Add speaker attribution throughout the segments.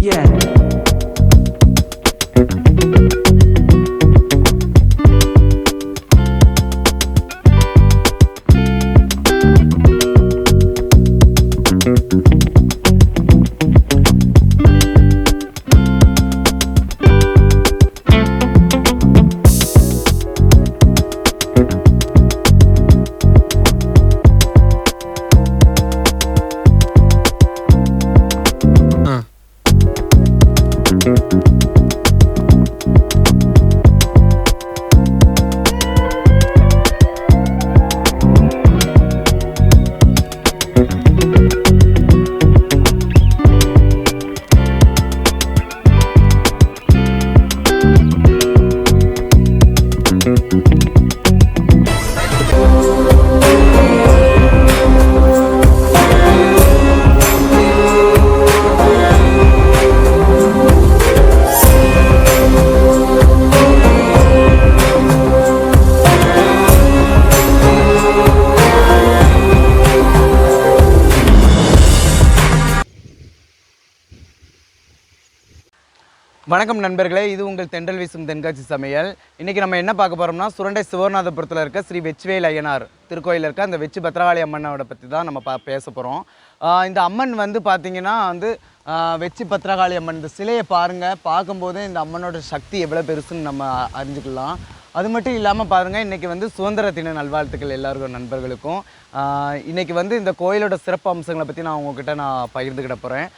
Speaker 1: Yeah.
Speaker 2: வணக்கம் நண்பர்களே இது உங்கள் தென்றல் வீசும் தென்காட்சி சமையல். இன்றைக்கி நம்ம என்ன பார்க்க போகிறோம்னா சுரண்டை சிவநாதபுரத்தில் இருக்க ஸ்ரீ வெச்சுவேல் ஐயனார் திருக்கோயில் இருக்க அந்த வெச்சு பத்திரகாளி அம்மனோட பற்றி தான் நம்ம பா பேச போகிறோம் இந்த அம்மன் வந்து பார்த்திங்கன்னா வந்து வெச்சு பத்ரகாளி அம்மன். இந்த சிலையை பாருங்கள் பார்க்கும்போதே இந்த அம்மனோட சக்தி எவ்வளோ பெருசுன்னு நம்ம அறிஞ்சுக்கலாம். அது மட்டும் இல்லாமல் பாருங்கள் இன்றைக்கி வந்து சுதந்திர தின நல்வாழ்த்துக்கள் எல்லாருக்கும் நண்பர்களுக்கும். இன்றைக்கி வந்து இந்த கோயிலோட சிறப்பு அம்சங்களை பற்றி நான் உங்ககிட்ட நான் பகிர்ந்துக்கிட போகிறேன்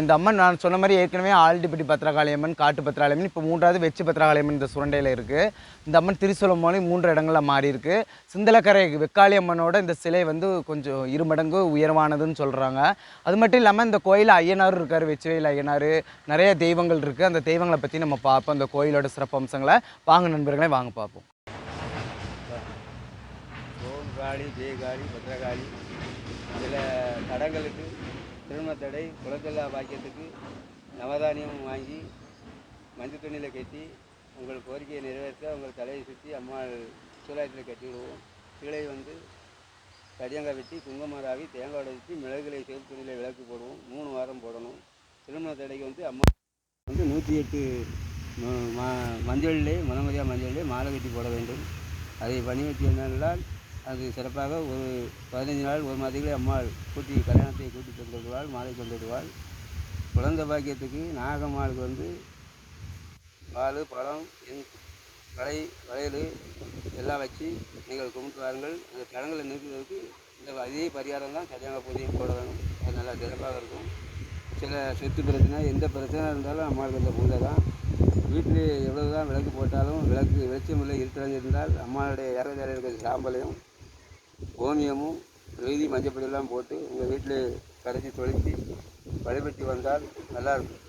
Speaker 2: இந்த அம்மன் நான் சொன்ன மாதிரி ஏற்கனவே ஆல்டிப்பட்டி பத்திரகாளி அம்மன் காட்டு பத்திரகாளி அம்மன் இப்போ மூன்றாவது வெச்சி பத்திரகாளி அம்மன் இந்த சுரண்டையில் இருக்குது இந்த அம்மன் திருச்சொலம் மூலம் மூன்று இடங்களில் மாறி இருக்கு. சிந்தலக்கரை வெக்காளி அம்மனோட இந்த சிலை வந்து கொஞ்சம் இரு மடங்கு உயர்வானதுன்னு சொல்கிறாங்க அது மட்டும் இல்லாமல் இந்த கோயில் ஐயனார் இருக்கார் வெச்சுவையில் ஐயனார். நிறைய தெய்வங்கள் இருக்குது அந்த தெய்வங்களை பற்றி நம்ம பார்ப்போம். இந்த கோயிலோட சிறப்பு அம்சங்களை வாங்க நண்பர்களே வாங்க பார்ப்போம்.
Speaker 3: காளி ஜெயகாளி பத்ரகாளி. சில தடங்களுக்கு திருமண தடை குலத்தெல்லா பாக்கியத்துக்கு நவதானியம் வாங்கி மஞ்சள் துணியில் கட்டி உங்கள் கோரிக்கையை நிறைவேற்ற உங்கள் தலையை சுற்றி அம்மாள் சூலாயத்தில் கட்டி விடுவோம் கீழே வந்து கடியங்காய் வெட்டி குங்குமராவி தேங்காய் உடைச்சி மிளகுகளை சிவப்பு துணியில் விளக்கு போடுவோம். மூணு வாரம் போடணும். திருமண தடைக்கு வந்து அம்மா வந்து நூற்றி எட்டு ம- ம- மஞ்சள்லே முனமரியா மஞ்சள்லே மாலை கட்டி போட வேண்டும். அதை பணி வச்சு என்னென்றால் அது சிறப்பாக ஒரு பதினைஞ்சு நாள் ஒரு மாதத்திலே அம்மாள் கூட்டி கல்யாணத்தை கூட்டி கொண்டு வருவாள் மாலை கொண்டு வருவாள் குழந்தை பாக்கியத்துக்கு நாகம்மாளுக்கு வந்து பால் பழம் என் வளை வளையல் எல்லாம் வச்சு நீங்கள் கும்பிட்டு வாருங்கள். அந்த தடங்களை நிறுத்துவதற்கு இந்த அதே பரிகாரம் தான் கல்யாண பூஜையும் போட வேணும். அது நல்லா சிறப்பாக இருக்கும். சில சொத்து பிரச்சனை எந்த பிரச்சனை இருந்தாலும் அம்மாளுக்கு அந்த பூஜை தான். வீட்டில் எவ்வளோ தான் விளக்கு போட்டாலும் விளக்கு வெளிச்சம் இல்லை இருட்டடைஞ்சு இருந்தால் அம்மாளுடைய இறகு இருக்கிற சாம்பலையும் ஓமியமும் எழுதி மஞ்சப்பொடியெல்லாம் போட்டு உங்கள் வீட்டில் கரைச்சி தொளித்து வழிபட்டு வந்தால் நல்லாயிருக்கும்.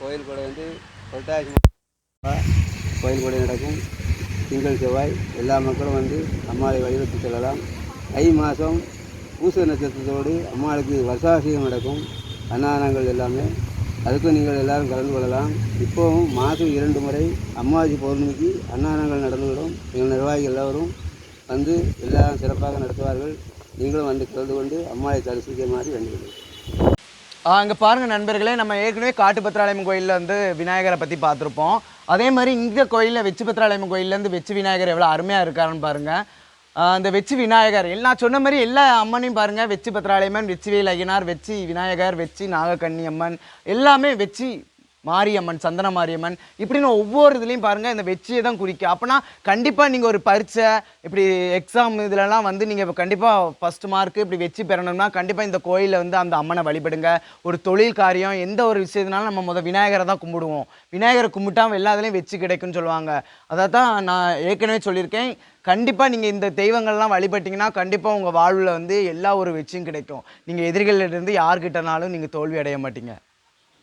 Speaker 3: கோயில் கூட வந்து புரட்டாசி கோயில் கூட நடக்கும். திங்கள் செவ்வாய் எல்லா மக்களும் வந்து அம்மாவை வழிபட்டு செல்லலாம். ஐ மாதம் பூச நட்சத்திரத்தோடு அம்மாளுக்கு வருஷாசியம் நடக்கும். அன்னதானங்கள் எல்லாமே. அதுக்கும் நீங்கள் எல்லாரும் கலந்து கொள்ளலாம். இப்போவும் மாதம் இரண்டு முறை அம்மாவாசி பௌர்ணமிக்கு அன்னதானங்கள் நடந்துவிடும். எங்கள் நிர்வாகிகள் எல்லோரும் வந்து எல்லாம் சிறப்பாக நடத்துவார்கள். நீங்களும் வந்து கலந்து கொண்டு அம்மாவை தரிசிக்குமாறு வேண்டுகிறேன்.
Speaker 2: அங்கே பாருங்கள் நண்பர்களே நம்ம ஏற்கனவே காட்டுபத்திராலயம் கோயிலில் வந்து விநாயகரை பற்றி பார்த்துருப்போம். அதே மாதிரி இந்த கோயிலில் வெச்சு பத்திராலயம் கோயிலேருந்து வெச்சு விநாயகர் எவ்வளோ அருமையாக இருக்காருன்னு பாருங்கள் அந்த வெச்சு விநாயகர் எல்லாம் சொன்ன மாதிரி எல்லா அம்மனையும் பாருங்கள் வெச்சு பத்திராலயம்மன் வெச்சு வேல் ஐயனார் வெச்சி விநாயகர் வெச்சி நாகக்கண்ணி அம்மன் எல்லாமே வெச்சி மாரியம்மன் சந்தன மாரியம்மன் இப்படின்னு ஒவ்வொரு இதுலேயும் பாருங்கள் இந்த வெற்றியை தான் குறிக்கும் அப்போனா கண்டிப்பாக நீங்கள் ஒரு பரீட்சை இப்படி எக்ஸாம் இதுலலாம் வந்து நீங்கள் இப்போ கண்டிப்பாக ஃபஸ்ட்டு மார்க்கு இப்படி வெற்றி பெறணும்னா கண்டிப்பாக இந்த கோயிலில் வந்து அந்த அம்மனை வழிபடுங்க. ஒரு தொழில் காரியம் எந்த ஒரு விஷயத்தினாலும் நம்ம முதல் விநாயகரை தான் கும்பிடுவோம். விநாயகரை கும்பிட்டா எல்லா இதுலேயும் வெற்றி கிடைக்கும்னு சொல்லுவாங்க. அதை தான் நான் ஏற்கனவே சொல்லியிருக்கேன். கண்டிப்பாக நீங்கள் இந்த தெய்வங்கள்லாம் வழிபட்டிங்கன்னா கண்டிப்பாக உங்கள் வாழ்வில் வந்து எல்லா ஒரு வெற்றியும் கிடைக்கும். நீங்கள் எதிரிகளிலிருந்து யார்கிட்டனாலும் நீங்கள் தோல்வி அடைய மாட்டீங்க.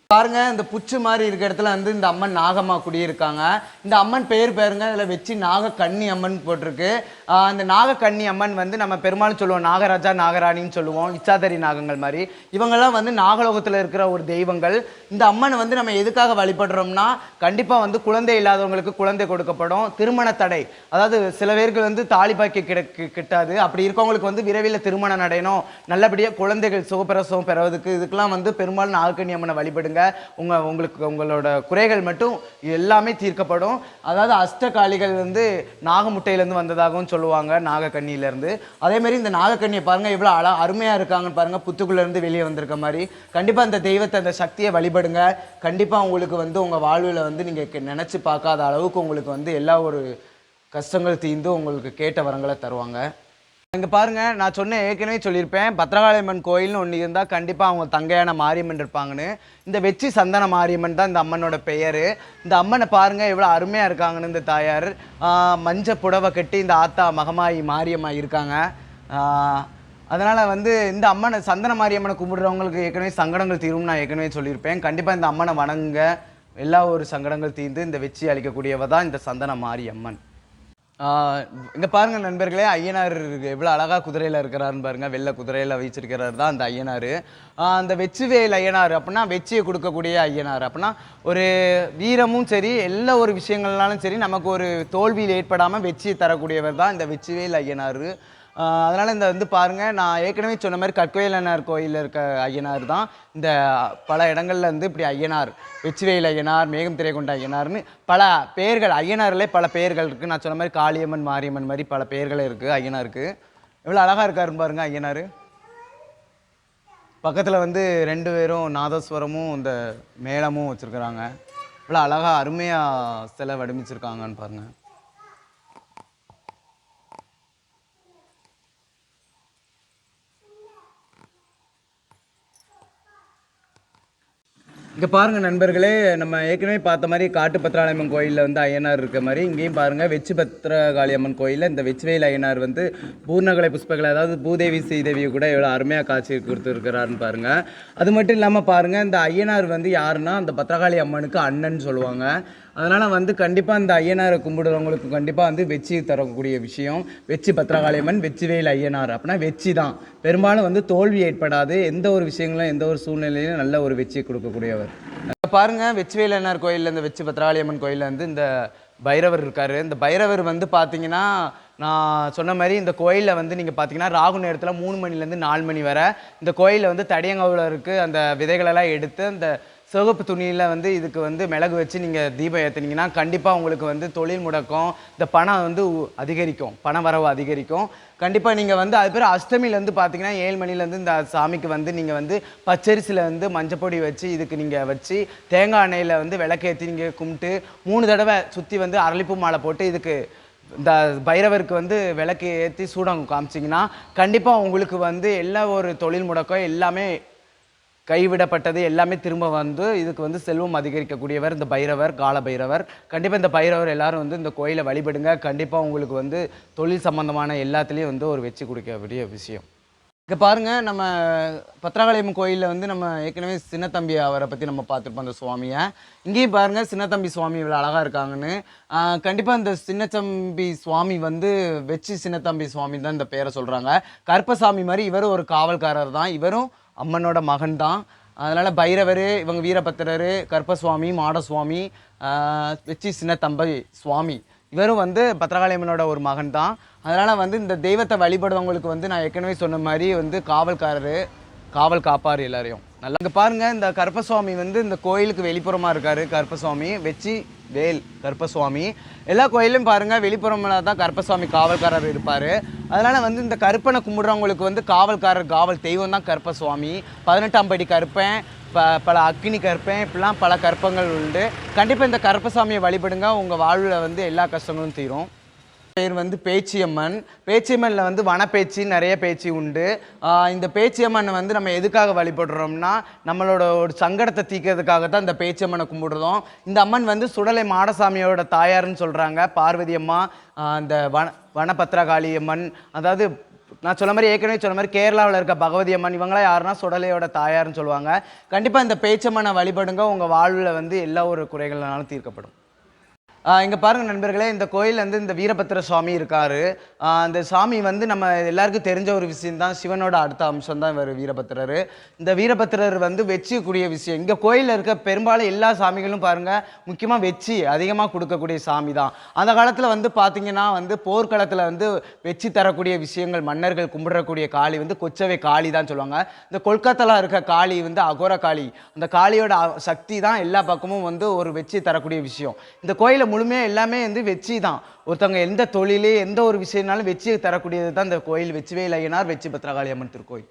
Speaker 2: பாருங்க இந்த புச்சு மாதிரி இருக்க இடத்துல வந்து இந்த அம்மன் நாகம்மா குடியிருக்காங்க. இந்த அம்மன் பெயர் பேருங்க அதில் வச்சு நாகக்கன்னி அம்மன் போட்டிருக்கு. ஆஹ் அந்த நாகக்கன்னி அம்மன் வந்து நம்ம பெரும்பாலும் சொல்லுவோம் நாகராஜா நாகராணின்னு சொல்லுவோம் இச்சாதரி நாகங்கள் மாதிரி. இவங்கெல்லாம் வந்து நாகலோகத்தில் இருக்கிற ஒரு தெய்வங்கள். இந்த அம்மனை வந்து நம்ம எதுக்காக வழிபடுறோம்னா கண்டிப்பாக வந்து குழந்தை இல்லாதவங்களுக்கு குழந்தை கொடுக்கப்படும். திருமண தடை. அதாவது சில பேருக்கு வந்து தாலி பாக்கி கிடக்கு கிட்டாது. அப்படி இருக்கவங்களுக்கு வந்து விரைவில் திருமணம் நடையணும் நல்லபடியாக குழந்தைகள் சுகப்பிரசவம் பெறுவதுக்கு இதுக்கெல்லாம் வந்து பெரும்பாலும் நாகக்கண்ணி அம்மனை வழிபடுங்க. உங்க உங்களுக்கு உங்களோட குறைகள் மட்டும் எல்லாமே தீர்க்கப்படும். அதாவது அஷ்டகாலிகள் வந்து நாகமுட்டையிலேருந்து வந்ததாகவும் சொல்லுவாங்க நாகக்கண்ணியிலேருந்து அதே மாதிரி இந்த நாகக்கண்ணியை பாருங்க எவ்வளோ அழ அருமையாக இருக்காங்கன்னு பாருங்க புத்துக்குள்ளேருந்து வெளியே வந்திருக்க மாதிரி. கண்டிப்பாக அந்த தெய்வத்தை அந்த சக்தியை வழிபடுங்க. கண்டிப்பாக உங்களுக்கு வந்து உங்கள் வாழ்வில் வந்து நீங்கள் நினச்சி பார்க்காத அளவுக்கு உங்களுக்கு வந்து எல்லா ஒரு கஷ்டங்கள் தீர்ந்து உங்களுக்கு கேட்ட வரங்களை தருவாங்க. இங்கே பாருங்க நான் சொன்ன ஏற்கனவே சொல்லியிருப்பேன் பத்ரகாளியம்மன் கோயில்னு ஒன்று இருந்தால் கண்டிப்பாக அவங்க தங்கையான மாரியம்மன் இருப்பாங்கன்னு. இந்த வெச்சி சந்தன மாரியம்மன் தான் இந்த அம்மனோட பெயர். இந்த அம்மனை பாருங்க எவ்வளோ அருமையாக இருக்காங்கன்னு இந்த தாயார். மஞ்ச புடவை கட்டி இந்த ஆத்தா மகமாயி மாரியம்மா இருக்காங்க. அதனால் வந்து இந்த அம்மனை சந்தன மாரியம்மனை கும்பிடுறவங்களுக்கு ஏற்கனவே சங்கடங்கள் தீரும்னு நான் ஏற்கனவே சொல்லியிருப்பேன். கண்டிப்பாக இந்த அம்மனை வணங்க எல்லா ஒரு சங்கடங்கள் தீர்ந்து இந்த வெச்சி அளிக்கக்கூடியவ தான் இந்த சந்தன மாரியம்மன். இங்கே பாருங்கள் நண்பர்களே ஐயனார் எவ்வளோ அழகாக குதிரையில் இருக்கிறாருன்னு பாருங்கள் வெள்ளை குதிரையில் வச்சிருக்கிறார் தான் அந்த ஐயனார். அந்த வெச்சுவேல் ஐயனார் அப்படின்னா வெற்றியை கொடுக்கக்கூடிய ஐயனார். அப்படின்னா ஒரு வீரமும் சரி எல்லா ஒரு விஷயங்கள்னாலும் சரி நமக்கு ஒரு தோல்வியில் ஏற்படாமல் வெற்றியை தரக்கூடியவர் தான் இந்த வெச்சுவேல் ஐயனார். அதனால் இந்த வந்து பாருங்கள் நான் ஏற்கனவே சொன்ன மாதிரி கற்கோயிலனார் கோயிலில் இருக்க ஐயனார் தான். இந்த பல இடங்கள்ல இருந்து இப்படி ஐயனார் வெச்சுவேல் ஐயனார் மேகம் திரை கொண்ட ஐயனார்னு பல பெயர்கள் ஐயனார்லே பல பெயர்கள் இருக்குது நான் சொன்ன மாதிரி காளியம்மன் மாரியம்மன் மாதிரி பல பெயர்கள் இருக்குது ஐயனாருக்கு. எவ்வளோ அழகாக இருக்காருன்னு பாருங்கள் ஐயனார். பக்கத்தில் வந்து ரெண்டு பேரும் நாதஸ்வரமும் இந்த மேளமும் வச்சுருக்குறாங்க. இவ்வளோ அழகாக அருமையாக சிலை வடிமிச்சிருக்காங்கன்னு பாருங்கள் இங்கே பாருங்கள் நண்பர்களே நம்ம ஏற்கனவே பார்த்த மாதிரி காட்டு பத்திராளியம்மன் கோயிலில் வந்து ஐயனார் இருக்க மாதிரி இங்கேயும் பாருங்கள் வெச்சு பத்திரகாளி அம்மன் கோயிலில் இந்த வெச்சுவேல் ஐயனார் வந்து பூர்ணகலை புஷ்பங்களை அதாவது பூதேவி ஸ்ரீதேவியை கூட எவ்வளோ அருமையாக காட்சி கொடுத்துருக்கிறாருன்னு பாருங்கள் அது மட்டும் இல்லாமல் பாருங்கள் இந்த ஐயனார் வந்து யாருன்னா அந்த பத்திரகாளி அம்மனுக்கு அண்ணன் சொல்லுவாங்க. அதனால் வந்து கண்டிப்பாக இந்த ஐயனாரை கும்பிடுறவங்களுக்கு கண்டிப்பாக வந்து வெற்றி தரக்கூடிய விஷயம். வெச்சி பத்திரகாளியம்மன் வெச்சிவேல் ஐயனார் அப்படின்னா வெச்சி தான். பெரும்பாலும் வந்து தோல்வி ஏற்படாது. எந்த ஒரு விஷயங்களும் எந்த ஒரு சூழ்நிலையிலும் நல்ல ஒரு வெற்றியை கொடுக்கக்கூடியவர். பாருங்கள் பாருங்க வெச்சிவேல் ஐயனார் கோயிலில் இந்த வெச்சி பத்திரகாளியம்மன் கோயிலில் வந்து இந்த பைரவர் இருக்கார். இந்த பைரவர் வந்து பார்த்தீங்கன்னா நான் சொன்ன மாதிரி இந்த கோயிலில் வந்து நீங்கள் பார்த்தீங்கன்னா ராகு நேரத்தில் மூணு மணிலேருந்து நாலு மணி வரை இந்த கோயிலில் வந்து தடியங்கவுல இருக்குது அந்த விதைகளெல்லாம் எடுத்து அந்த சிவப்பு துணியில் வந்து இதுக்கு வந்து மிளகு வச்சு நீங்கள் தீபம் ஏற்றுனீங்கன்னா கண்டிப்பாக உங்களுக்கு வந்து தொழில் முடக்கம் இந்த பணம் வந்து அதிகரிக்கும். பண வரவு அதிகரிக்கும். கண்டிப்பாக நீங்கள் வந்து அது பேர் அஷ்டமிலேருந்து பார்த்தீங்கன்னா ஏழு மணிலேருந்து இந்த சாமிக்கு வந்து நீங்கள் வந்து பச்சரிசியில் வந்து மஞ்சப்பொடி வச்சு இதுக்கு நீங்கள் வச்சு தேங்காய் எண்ணெயில் வந்து விளக்கேற்றி நீங்கள் கும்பிட்டு மூணு தடவை சுற்றி வந்து அரளிப்பூ மாலை போட்டு இதுக்கு இந்த பைரவருக்கு வந்து விளக்கு ஏற்றி சூடம் காமிச்சிங்கன்னா கண்டிப்பாக உங்களுக்கு வந்து எல்லா ஒரு தொழில் முடக்கம் எல்லாமே கைவிடப்பட்டது எல்லாமே திரும்ப வந்து இதுக்கு வந்து செல்வம் அதிகரிக்கக்கூடியவர் இந்த பைரவர் கால பைரவர். கண்டிப்பாக இந்த பைரவர் எல்லாரும் வந்து இந்த கோயிலை வழிபடுங்க. கண்டிப்பாக உங்களுக்கு வந்து தொழில் சம்பந்தமான எல்லாத்துலேயும் வந்து ஒரு வச்சு கொடுக்கக்கூடிய விஷயம். இங்கே பாருங்க நம்ம பத்ராகாளியம் கோயிலில் வந்து நம்ம ஏற்கனவே சின்னத்தம்பி அவரை பற்றி நம்ம பார்த்துருப்போம் அந்த சுவாமியை. இங்கேயும் பாருங்கள் சின்னத்தம்பி சுவாமி இவ்வளோ அழகாக இருக்காங்கன்னு. கண்டிப்பாக இந்த சின்னத்தம்பி சுவாமி வந்து வெச்சி சின்னத்தம்பி சுவாமி தான் இந்த பேரை சொல்கிறாங்க கருப்பசாமி மாதிரி இவரும் ஒரு காவல்காரர் தான் இவரும் அம்மனோட மகன் தான் அதனால் பைரவர் இவங்க வீரபத்திரர் கர்ப்பசுவாமி மாடசுவாமி வெச்சி சின்னத்தம்பை சுவாமி. இவரும் வந்து பத்ரகாளியம்மனோட ஒரு மகன் தான் அதனால் வந்து இந்த தெய்வத்தை வழிபடுறவங்களுக்கு வந்து நான் ஏற்கனவே சொன்ன மாதிரி வந்து காவல்காரர் காவல் காப்பார் எல்லாரையும். நல்லா இங்கே பாருங்க இந்த கர்ப்பசுவாமி வந்து இந்த கோயிலுக்கு வெளிப்புறமாக இருக்கார் கருப்பசுவாமி. வச்சு வேல் கருப்பசுவாமி. எல்லா கோயிலும் பாருங்கள் வெளிப்புறமில் தான் கருப்பசுவாமி காவல்காரர் இருப்பார். அதனால் வந்து இந்த கருப்பனை கும்பிடுறவங்களுக்கு வந்து காவல்காரர் காவல் தெய்வம் தான் கருப்பசுவாமி. பதினெட்டாம் படி கருப்பன் ப பல அக்னி கற்பேன் இப்படிலாம் பல கற்பங்கள் உண்டு. கண்டிப்பாக இந்த கருப்பசாமியை வழிபடுங்க. உங்கள் வாழ்வில் வந்து எல்லா கஷ்டங்களும் தீரும். பேர் வந்து பேச்சியம்மன். பேச்சியம்மனில் வந்து வனப்பேச்சு நிறைய பேச்சு உண்டு. இந்த பேச்சியம்மனை வந்து நம்ம எதுக்காக வழிபடுறோம்னா நம்மளோட ஒரு சங்கடத்தை தீக்கிறதுக்காக தான் இந்த பேச்சியம்மனை கும்பிடுறோம். இந்த அம்மன் வந்து சுடலை மாடசாமியோட தாயாருன்னு சொல்கிறாங்க பார்வதி அம்மா. அந்த வன வனபத்ரகாளி அம்மன். அதாவது நான் சொன்ன மாதிரி ஏற்கனவே சொன்ன மாதிரி கேரளாவில் இருக்க பகவதி அம்மன் இவங்களாம் யாருன்னா சுடலையோட தாயார்னு சொல்லுவாங்க. கண்டிப்பாக இந்த பேச்சம்மனை வழிபடுங்க உங்கள் வாழ்வில் வந்து எல்லா ஒரு குறைகள்னாலும் தீர்க்கப்படும். இங்கே பாருங்கள் நண்பர்களே இந்த கோயில் வந்து இந்த வீரபத்திர சுவாமி இருக்கார். அந்த சாமி வந்து நம்ம எல்லாருக்கும் தெரிஞ்ச ஒரு விஷயம் தான் சிவனோட அடுத்த அம்சம் தான் இவர் வீரபத்திரர் இந்த வீரபத்திரர் வந்து வெச்சிக்கூடிய விஷயம். இங்கே கோயிலில் இருக்க பெரும்பாலும் எல்லா சாமிகளும் பாருங்கள் முக்கியமாக வெச்சி அதிகமாக கொடுக்கக்கூடிய சாமி தான். அந்த காலத்தில் வந்து பார்த்திங்கன்னா வந்து போர்க்களத்தில் வந்து வெச்சி தரக்கூடிய விஷயங்கள் மன்னர்கள் கும்பிடக்கூடிய காளி வந்து கொச்சவை காளி தான் சொல்லுவாங்க. இந்த கொல்கத்தால இருக்க காளி வந்து அகோர காளி. அந்த காளியோட சக்தி தான் எல்லா பக்கமும் வந்து ஒரு வெச்சி தரக்கூடிய விஷயம். இந்த கோயிலை முழுமையாக எல்லாமே வந்து வெச்சி தான் ஒருத்தவங்க எந்த தொழிலே எந்த ஒரு விஷயம்னாலும் வெச்சி தரக்கூடியது தான் இந்த கோயில். வெச்சுவே இல்லையனார் வெச்சி பத்ரகாளி அம்மன் திருக்கோயில்.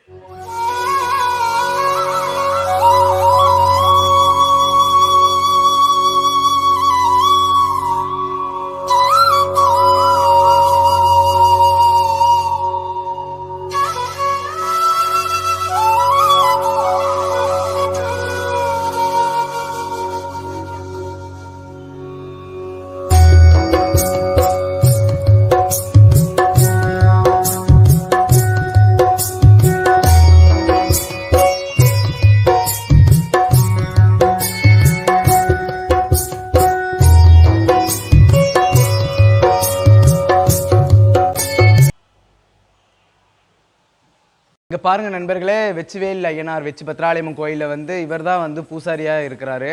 Speaker 2: பாருங்கள் பாருங்க நண்பர்களே வெச்சிவேல் ஐயனார் வெச்சி பத்ராலயம்மன் கோயிலில் வந்து இவர் தான் வந்து பூசாரியாக இருக்கிறாரு.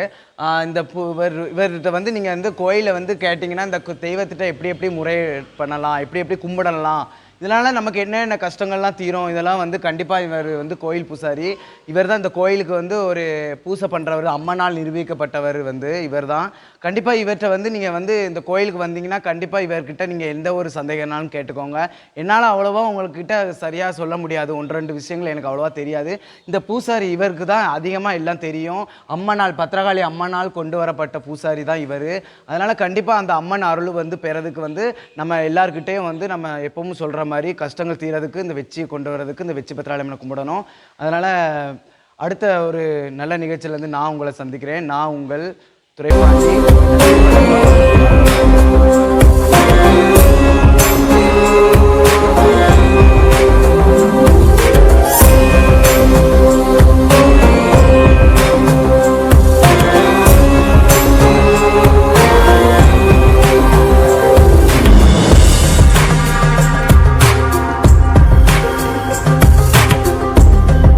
Speaker 2: இந்த பூ இவர் இவர்கிட்ட வந்து நீங்கள் வந்து கோயிலை வந்து கேட்டிங்கன்னா இந்த தெய்வத்திட்ட எப்படி எப்படி முறை பண்ணலாம் எப்படி எப்படி கும்பிடலாம் இதனால் நமக்கு என்னென்ன கஷ்டங்கள்லாம் தீரும் இதெல்லாம் வந்து கண்டிப்பாக இவர் வந்து கோயில் பூசாரி. இவர் தான் இந்த கோயிலுக்கு வந்து ஒரு பூசை பண்ணுறவர் அம்மனால் நிரூபிக்கப்பட்டவர் வந்து இவர் தான் கண்டிப்பாக இவர்கிட்ட வந்து நீங்கள் வந்து இந்த கோயிலுக்கு வந்தீங்கன்னா கண்டிப்பாக இவர்கிட்ட நீங்கள் எந்த ஒரு சந்தேகம்னாலும் கேட்டுக்கோங்க. என்னால் அவ்வளோவா உங்கள்கிட்ட சரியாக சொல்ல முடியாது. ஒன்று ரெண்டு விஷயங்கள் எனக்கு அவ்வளோவா தெரியாது. இந்த பூசாரி இவருக்கு தான் அதிகமாக எல்லாம் தெரியும். அம்மனால் பத்திரகாளி அம்மனால் கொண்டு வரப்பட்ட பூசாரி தான் இவர். அதனால் கண்டிப்பாக அந்த அம்மன் அருள் வந்து பெறதுக்கு வந்து நம்ம எல்லாருக்கிட்டேயும் வந்து நம்ம எப்பவும் சொல்கிற மாதிரி கஷ்டங்கள் தீரதுக்கு இந்த வெற்றியை கொண்டு வரதுக்கு இந்த வெற்றி பத்திராலயம்னை கும்பிடணும். அதனால் அடுத்த ஒரு நல்ல நிகழ்ச்சியிலேருந்து நான் உங்களை சந்திக்கிறேன். நான் உங்கள் துறைவாசி